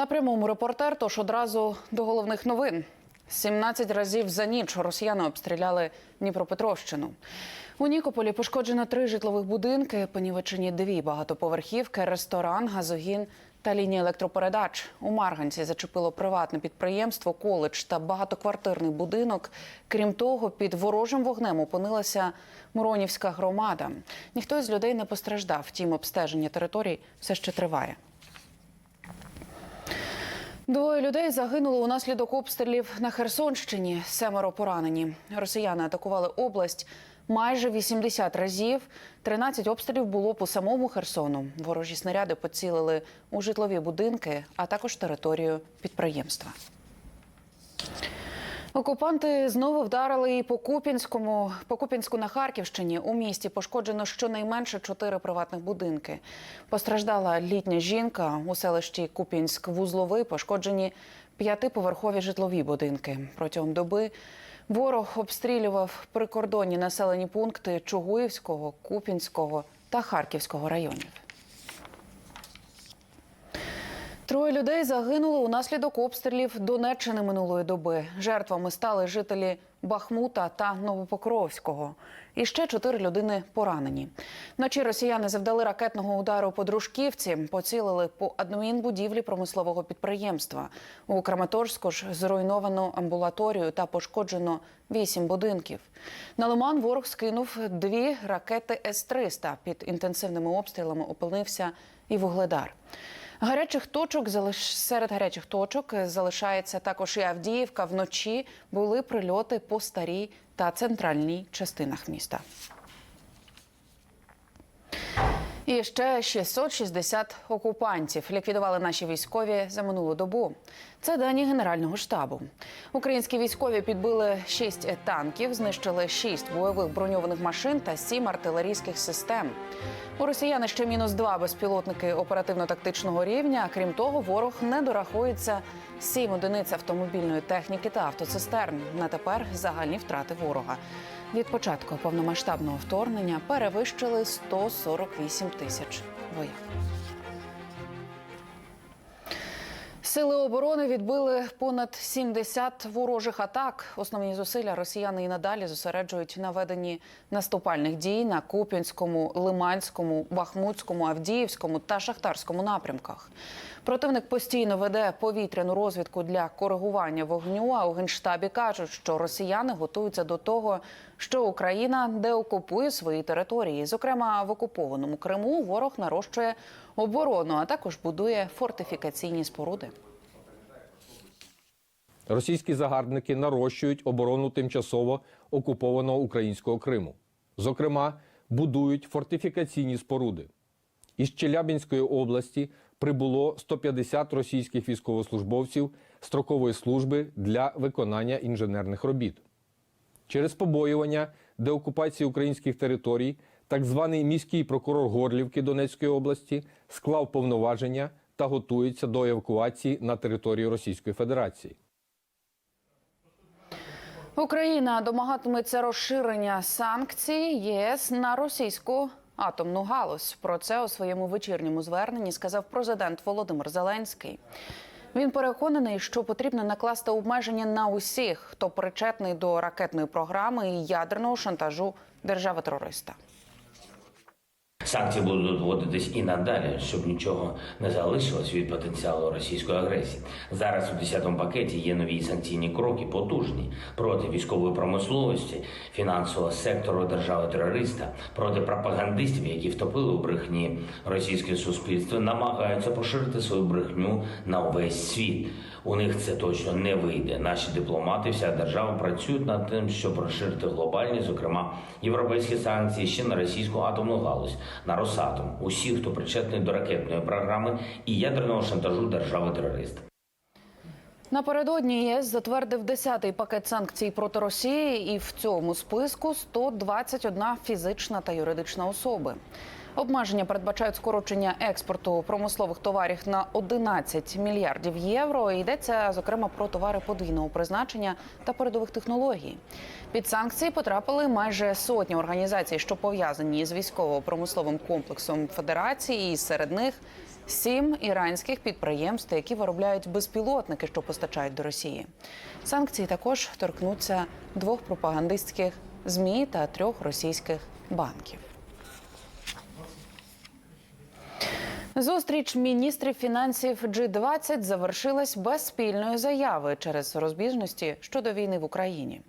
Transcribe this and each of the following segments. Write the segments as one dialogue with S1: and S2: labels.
S1: На прямому репортер, тож одразу до головних новин. 17 разів за ніч росіяни обстріляли Дніпропетровщину. У Нікополі пошкоджено три житлових будинки, понівечені дві багатоповерхівки, ресторан, газогін та лінії електропередач. У Марганці зачепило приватне підприємство, коледж та багатоквартирний будинок. Крім того, під ворожим вогнем опинилася Муронівська громада. Ніхто з людей не постраждав. Втім, обстеження територій все ще триває. Двоє людей загинули унаслідок обстрілів на Херсонщині. Семеро поранені. Росіяни атакували область майже 80 разів. 13 обстрілів було по самому Херсону. Ворожі снаряди поцілили у житлові будинки, а також територію підприємства. Окупанти знову вдарили і по Купінському. По Купінську на Харківщині у місті пошкоджено щонайменше чотири приватних будинки. Постраждала літня жінка у селищі Купінськ-Вузловий. Пошкоджені п'ятиповерхові житлові будинки. Протягом доби ворог обстрілював прикордонні населені пункти Чугуївського, Купінського та Харківського районів. Троє людей загинули унаслідок обстрілів Донеччини минулої доби. Жертвами стали жителі Бахмута та Новопокровського. І ще чотири людини поранені. Вночі росіяни завдали ракетного удару по Дружківці, поцілили по адмінбудівлі промислового підприємства. У Краматорську ж зруйновано амбулаторію та пошкоджено вісім будинків. На Лиман ворог скинув дві ракети С-300. Під інтенсивними обстрілами опинився і Вугледар. Гарячих точок залиш... серед гарячих точок залишається також і Авдіївка. Вночі були прильоти по старій та центральній частинах міста. І ще 660 окупантів ліквідували наші військові за минулу добу. Це дані Генерального штабу. Українські військові підбили 6 танків, знищили 6 бойових броньованих машин та 7 артилерійських систем. У росіяни ще мінус 2 безпілотники оперативно-тактичного рівня. Крім того, ворог не дорахується 7 одиниць автомобільної техніки та автоцистерн. На тепер загальні втрати ворога. Від початку повномасштабного вторгнення перевищили 148 тисяч вояк. Сили оборони відбили понад 70 ворожих атак. Основні зусилля росіяни і надалі зосереджують на веденні наступальних дій на Куп'янському, Лиманському, Бахмутському, Авдіївському та Шахтарському напрямках. Противник постійно веде повітряну розвідку для коригування вогню. А у генштабі кажуть, що росіяни готуються до того, що Україна деокупує свої території. Зокрема, в окупованому Криму ворог нарощує оборону, а також будує фортифікаційні споруди.
S2: Російські загарбники нарощують оборону тимчасово окупованого українського Криму. Зокрема, будують фортифікаційні споруди. Із Челябінської області прибуло 150 російських військовослужбовців строкової служби для виконання інженерних робіт. Через побоювання деокупації українських територій так званий міський прокурор Горлівки Донецької області склав повноваження та готується до евакуації на територію Російської Федерації.
S1: Україна домагатиметься розширення санкцій ЄС на російську атомну галузь. Про це у своєму вечірньому зверненні сказав президент Володимир Зеленський. Він переконаний, що потрібно накласти обмеження на усіх, хто причетний до ракетної програми і ядерного шантажу держави-терориста.
S3: Санкції будуть вводитись і надалі, щоб нічого не залишилось від потенціалу російської агресії. Зараз у 10-му пакеті є нові санкційні кроки, потужні проти військової промисловості, фінансового сектору держави-терориста, проти пропагандистів, які втопили у брехні російське суспільство, намагаються поширити свою брехню на увесь світ. У них це точно не вийде. Наші дипломати, вся держава працюють над тим, щоб розширити глобальні, зокрема європейські санкції ще на російську атомну галузь, на Росатом, усіх, хто причетний до ракетної програми і ядерного шантажу держави-терориста.
S1: Напередодні ЄС затвердив 10-й пакет санкцій проти Росії, і в цьому списку 121 фізична та юридична особи. Обмеження передбачають скорочення експорту промислових товарів на 11 мільярдів євро. Йдеться зокрема про товари подвійного призначення та передових технологій. Під санкції потрапили майже сотні організацій, що пов'язані з військово-промисловим комплексом Федерації, і серед них сім іранських підприємств, які виробляють безпілотники, що постачають до Росії. Санкції також торкнуться двох пропагандистських змі та трьох російських банків. Зустріч міністрів фінансів G20 завершилась без спільної заяви через розбіжності щодо війни в Україні.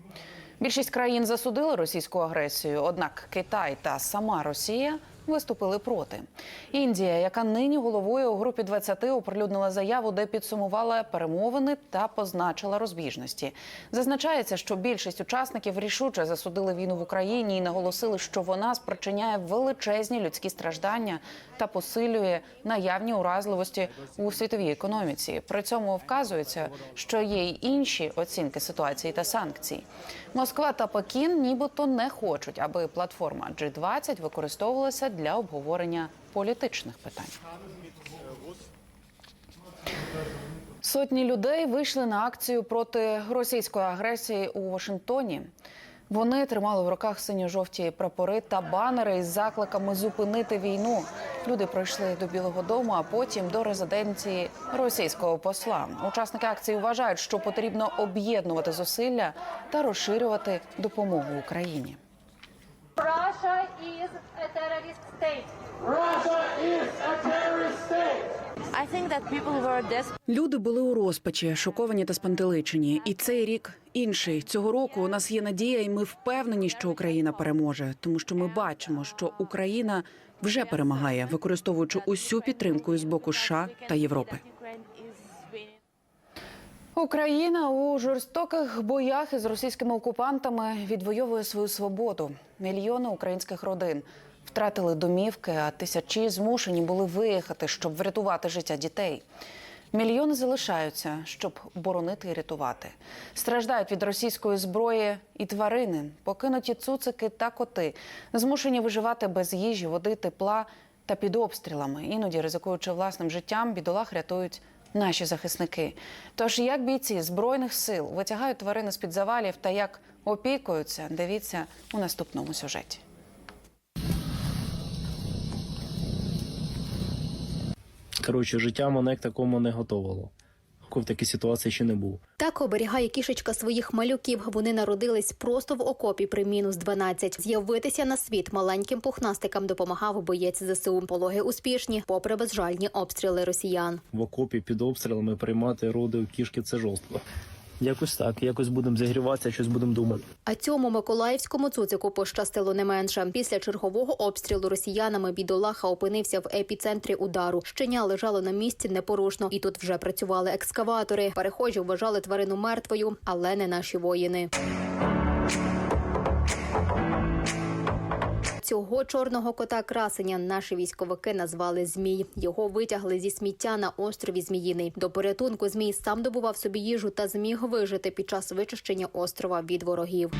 S1: Більшість країн засудили російську агресію, однак Китай та сама Росія виступили проти. Індія, яка нині головує у групі 20, оприлюднила заяву, де підсумувала перемовини та позначила розбіжності. Зазначається, що більшість учасників рішуче засудили війну в Україні і наголосили, що вона спричиняє величезні людські страждання та посилює наявні уразливості у світовій економіці. При цьому вказується, що є й інші оцінки ситуації та санкцій. Москва та Пекін нібито не хочуть, аби платформа G20 використовувалася для обговорення політичних питань. Сотні людей вийшли на акцію проти російської агресії у Вашингтоні. Вони тримали в руках синьо-жовті прапори та банери із закликами зупинити війну. Люди прийшли до Білого Дому, а потім до резиденції російського посла. Учасники акції вважають, що потрібно об'єднувати зусилля та розширювати допомогу Україні.
S4: Russia is a terrorist state.
S5: I think that people were desperate.
S1: Люди були у розпачі, шоковані та спантеличені. І цей рік інший. Цього року у нас є надія, і ми впевнені, що Україна переможе, тому що ми бачимо, що Україна вже перемагає, використовуючи усю підтримку з боку США та Європи. Україна у жорстоких боях із російськими окупантами відвоює свою свободу. Мільйони українських родин втратили домівки, а тисячі змушені були виїхати, щоб врятувати життя дітей. Мільйони залишаються, щоб боронити і рятувати. Страждають від російської зброї і тварини, покинуті цуцики та коти, змушені виживати без їжі, води, тепла та під обстрілами. Іноді ризикуючи власним життям, бідолах рятують наші захисники. Тож як бійці збройних сил витягають тварини з під завалів та як опікуються, дивіться у наступному сюжеті.
S6: Коротше, життя мене к такому не готувало. В такій ситуації ще не був.
S7: Так оберігає кішечка своїх малюків. Вони народились просто в окопі при мінус 12. З'явитися на світ маленьким пухнастикам допомагав боєць ЗСУ. Пологи успішні, попри безжальні обстріли росіян.
S6: В окопі під обстрілами приймати роди у кішки це жорстко. Якось так, якось будемо зігріватися, щось будемо думати.
S7: А цьому миколаївському цуцику пощастило не менше. Після чергового обстрілу росіянами бідолаха опинився в епіцентрі удару. Щеня лежало на місці непорушно, і тут вже працювали екскаватори. Перехожі вважали тварину мертвою, але не наші воїни. Цього чорного кота красення наші військовики назвали змій. Його витягли зі сміття на острові Зміїний. До порятунку змій сам добував собі їжу та зміг вижити під час вичищення острова від ворогів.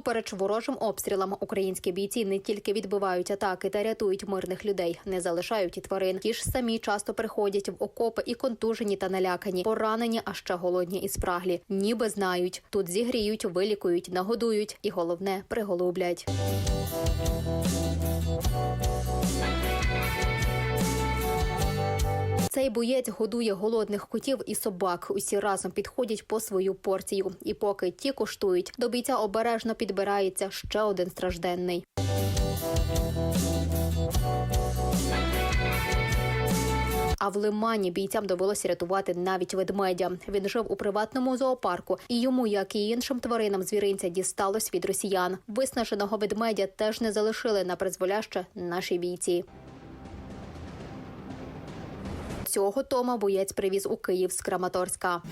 S7: Всупереч ворожим обстрілам українські бійці не тільки відбивають атаки та рятують мирних людей, не залишають і тварин. Ті ж самі часто приходять в окопи і контужені та налякані, поранені, а ще голодні і спраглі. Ніби знають, тут зігріють, вилікують, нагодують і головне приголублять. Цей боєць годує голодних котів і собак. Усі разом підходять по свою порцію. І поки ті коштують, до бійця обережно підбирається ще один стражденний. А в лимані бійцям довелося рятувати навіть ведмедя. Він жив у приватному зоопарку, і йому, як і іншим тваринам звіринця, дісталось від росіян. Виснаженого ведмедя теж не залишили на призволяще наші бійці. Цього Тома боєць привіз у Київ з Краматорська.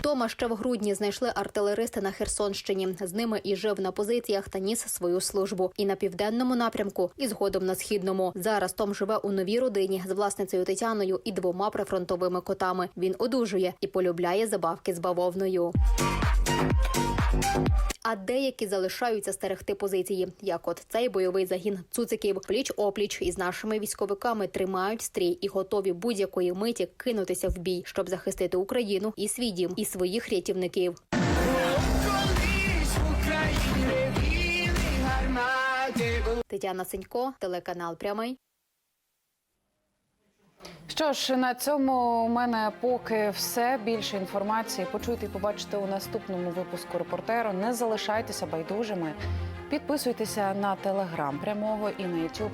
S7: Тома ще в грудні знайшли артилеристи на Херсонщині. З ними і жив на позиціях та ніс свою службу і на південному напрямку, і згодом на східному. Зараз Том живе у новій родині з власницею Тетяною і двома прифронтовими котами. Він одужує і полюбляє забавки з бавовною. А деякі залишаються стерегти типу позиції, як от цей бойовий загін цуциків пліч опліч із нашими військовиками тримають стрій і готові будь-якої миті кинутися в бій, щоб захистити Україну і свій дім, і своїх рятівників. Тетяна Сенько, телеканал Прямий.
S1: Що ж, на цьому у мене поки все. Більше інформації почуйте і побачите у наступному випуску репортеру. Не залишайтеся байдужими. Підписуйтеся на телеграм прямого і на YouTube